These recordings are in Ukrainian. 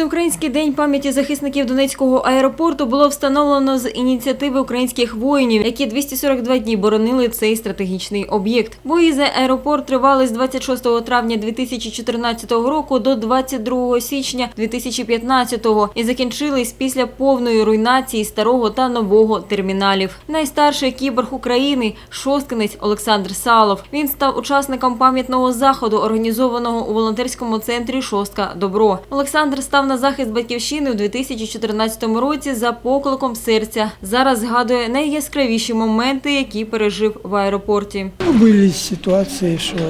Всеукраїнський день пам'яті захисників Донецького аеропорту було встановлено з ініціативи українських воїнів, які 242 дні боронили цей стратегічний об'єкт. Бої за аеропорт тривали з 26 травня 2014 року до 22 січня 2015 і закінчились після повної руйнації старого та нового терміналів. Найстарший кіборг України шосткинець Олександр Салов. Він став учасником пам'ятного заходу, організованого у волонтерському центрі Шостка Добро. Олександр став на захист батьківщини у 2014 році за покликом серця. Зараз згадує найяскравіші моменти, які пережив в аеропорті. Ну, Были ситуации, что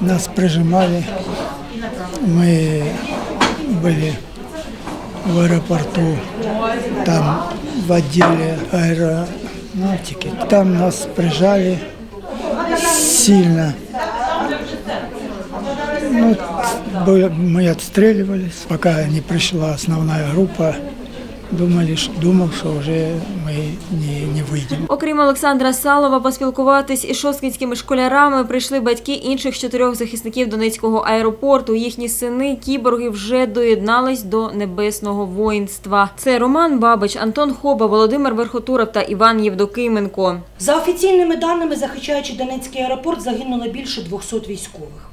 нас прижимали. Мы были в аэропорту, там в отделе аэронавтики. Там нас прижали сильно. Ну, бы- мы отстреливались, пока не пришла основная группа. Думали, ш- думал, что уже мы не, не выйдем. Окрім Олександра Салова, поспілкуватись із шосткінськими школярами прийшли батьки інших чотирьох захисників Донецького аеропорту. Їхні сини кіборги вже доєднались до небесного воїнства. Це Роман Бабич, Антон Хоба, Володимир Верхотуров та Іван Євдокименко. За офіційними даними, захищаючи Донецький аеропорт, загинуло більше 200 військових.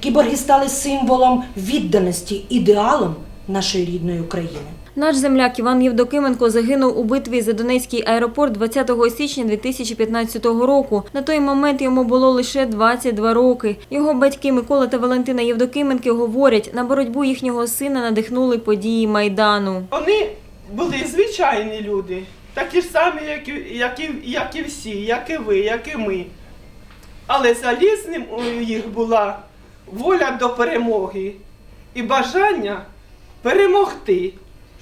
Кіборги стали символом відданості ідеалам нашої рідної України. Наш земляк Іван Євдокименко загинув у битві за Донецький аеропорт 20 січня 2015 року. На той момент йому було лише 22 роки. Його батьки Микола та Валентина Євдокименки говорять, на боротьбу їхнього сина надихнули події Майдану. Вони були звичайні люди, такі ж самі, як і, як і, як і всі, як і ви, як і ми. Але залізним у їх була воля до перемоги і бажання перемогти,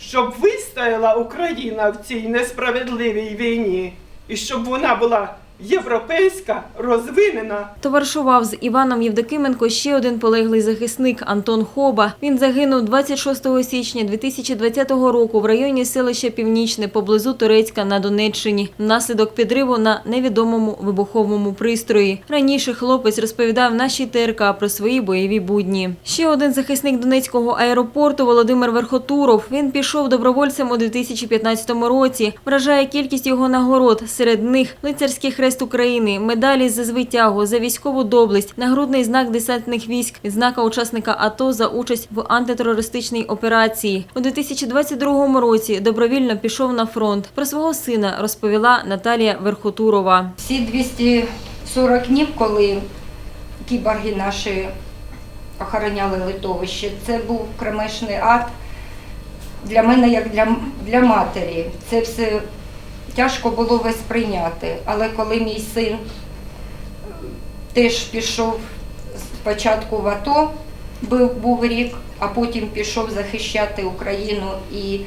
щоб вистояла Україна в цій несправедливій війні, і щоб вона була європейська, розвинена Товаришував з Іваном Євдокименко ще один полеглий захисник Антон Хоба. Він загинув 26 січня 2020 року в районі селища Північне поблизу Турецька на Донеччині внаслідок підриву на невідомому вибуховому пристрої. Раніше хлопець розповідав нашій ТРК про свої бойові будні. Ще один захисник Донецького аеропорту Володимир Верхотуров. Він пішов добровольцем у 2015 році. Вражає кількість його нагород. Серед них лицарський хрест України, медалі за звитягу, за військову доблесть, нагрудний знак десантних військ, знака учасника АТО за участь в антитерористичній операції. У 2022 році добровільно пішов на фронт. Про свого сина розповіла Наталія Верхотурова. Всі 240 днів, коли кіборги наші охороняли литовище, це був кромешний ад для мене, як для, для матері. Це все тяжко було весь прийняти. Але коли мій син теж пішов спочатку в АТО, був рік, а потім пішов захищати Україну і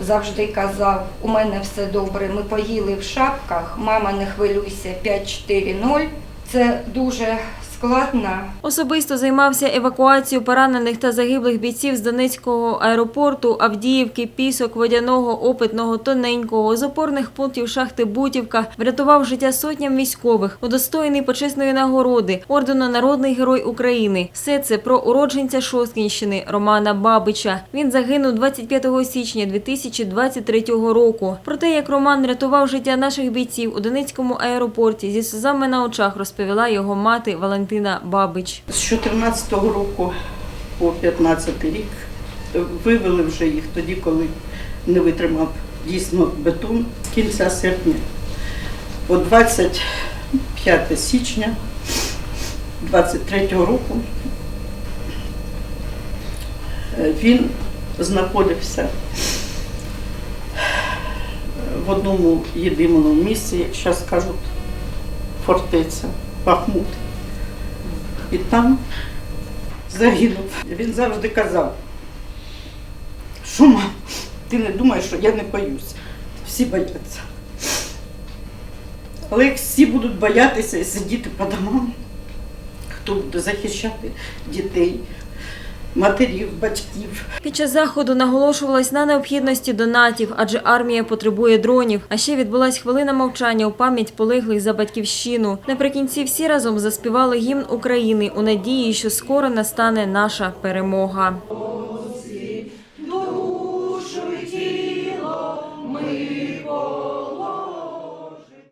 завжди казав, у мене все добре, ми поїли в шапках, мама не хвилюйся 5-4-0. Це дуже складно. Особисто займався евакуацією поранених та загиблих бійців з Донецького аеропорту, Авдіївки, Пісок, Водяного, Опитного, Тоненького, з опорних пунктів шахти Бутівка, врятував життя сотням військових, удостоєний почесної нагороди, ордену Народний герой України. Все це про уродженця Шосткінщини Романа Бабича. Він загинув 25 січня 2023 року. Про те, як Роман рятував життя наших бійців у Донецькому аеропорті, зі сльозами на очах розповіла його мати Валентина Бабич. З 14 року по 15 рік вивели вже їх тоді, коли не витримав дійсно бетон з кінця серпня. По 25 січня 23 року він знаходився в одному єдиному місці, як зараз кажуть, фортеця Бахмут. І там загинув. Він завжди казав, Шума, ти не думаєш, що я не боюсь. Всі бояться. Але як всі будуть боятися і сидіти по домам, хто буде захищати дітей, матерів, батьків. Під час заходу наголошувалось на необхідності донатів, адже армія потребує дронів. А ще відбулась хвилина мовчання у пам'ять полеглих за батьківщину. Наприкінці всі разом заспівали гімн України у надії, що скоро настане наша перемога.